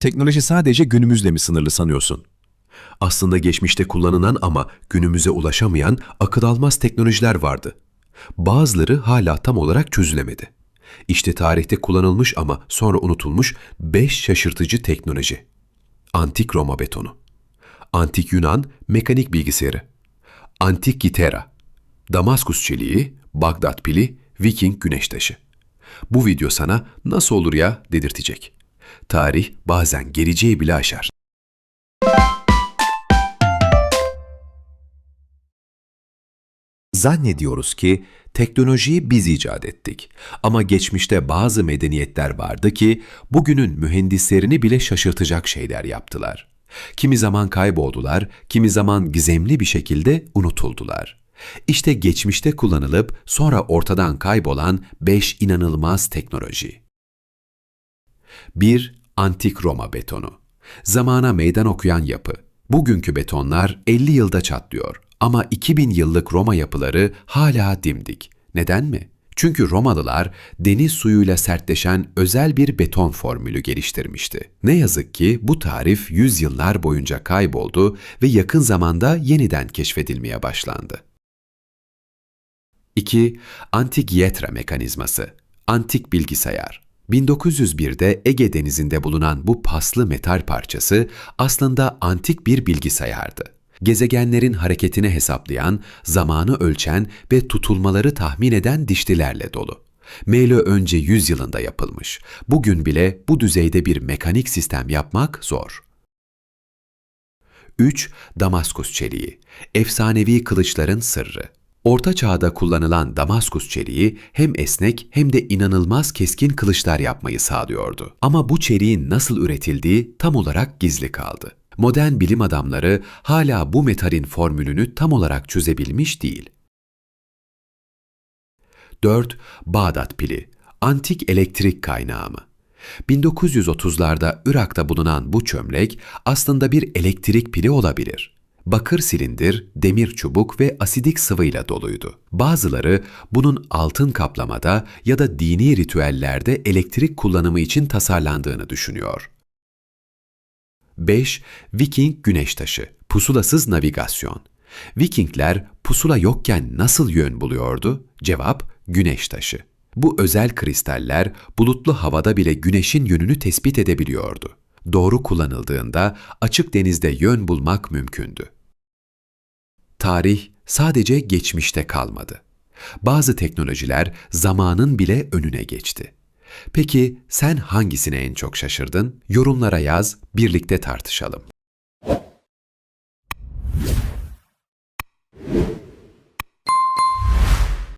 Teknoloji sadece günümüzle mi sınırlı sanıyorsun? Aslında geçmişte kullanılan ama günümüze ulaşamayan akıl almaz teknolojiler vardı. Bazıları hala tam olarak çözülemedi. İşte tarihte kullanılmış ama sonra unutulmuş beş şaşırtıcı teknoloji. Antik Roma betonu. Antik Yunan mekanik bilgisayarı. Antik Gitera. Damaskus çeliği, Bagdat pili, Viking güneş taşı. Bu video sana nasıl olur ya dedirtecek. Tarih bazen geleceği bile aşar. Zannediyoruz ki teknolojiyi biz icat ettik. Ama geçmişte bazı medeniyetler vardı ki bugünün mühendislerini bile şaşırtacak şeyler yaptılar. Kimi zaman kayboldular, kimi zaman gizemli bir şekilde unutuldular. İşte geçmişte kullanılıp sonra ortadan kaybolan beş inanılmaz teknoloji. 1. Antik Roma betonu. Zamana meydan okuyan yapı. Bugünkü betonlar 50 yılda çatlıyor ama 2000 yıllık Roma yapıları hala dimdik. Neden mi? Çünkü Romalılar deniz suyuyla sertleşen özel bir beton formülü geliştirmişti. Ne yazık ki bu tarif yüzyıllar boyunca kayboldu ve yakın zamanda yeniden keşfedilmeye başlandı. 2. Antik Yetra mekanizması. Antik bilgisayar. 1901'de Ege Denizi'nde bulunan bu paslı metal parçası aslında antik bir bilgisayardı. Gezegenlerin hareketini hesaplayan, zamanı ölçen ve tutulmaları tahmin eden dişlilerle dolu. Meylo önce 100 yılında yapılmış. Bugün bile bu düzeyde bir mekanik sistem yapmak zor. 3. Damaskus çeliği. Efsanevi kılıçların sırrı. Orta çağda kullanılan Damaskus çeliği hem esnek hem de inanılmaz keskin kılıçlar yapmayı sağlıyordu. Ama bu çeliğin nasıl üretildiği tam olarak gizli kaldı. Modern bilim adamları hala bu metalin formülünü tam olarak çözebilmiş değil. 4. Bağdat pili. Antik elektrik kaynağı mı? 1930'larda Irak'ta bulunan bu çömlek aslında bir elektrik pili olabilir. Bakır silindir, demir çubuk ve asidik sıvıyla doluydu. Bazıları bunun altın kaplamada ya da dini ritüellerde elektrik kullanımı için tasarlandığını düşünüyor. 5. Viking güneş taşı, pusulasız navigasyon. Vikingler pusula yokken nasıl yön buluyordu? Cevap, güneş taşı. Bu özel kristaller bulutlu havada bile güneşin yönünü tespit edebiliyordu. Doğru kullanıldığında açık denizde yön bulmak mümkündü. Tarih sadece geçmişte kalmadı. Bazı teknolojiler zamanın bile önüne geçti. Peki sen hangisine en çok şaşırdın? Yorumlara yaz, birlikte tartışalım.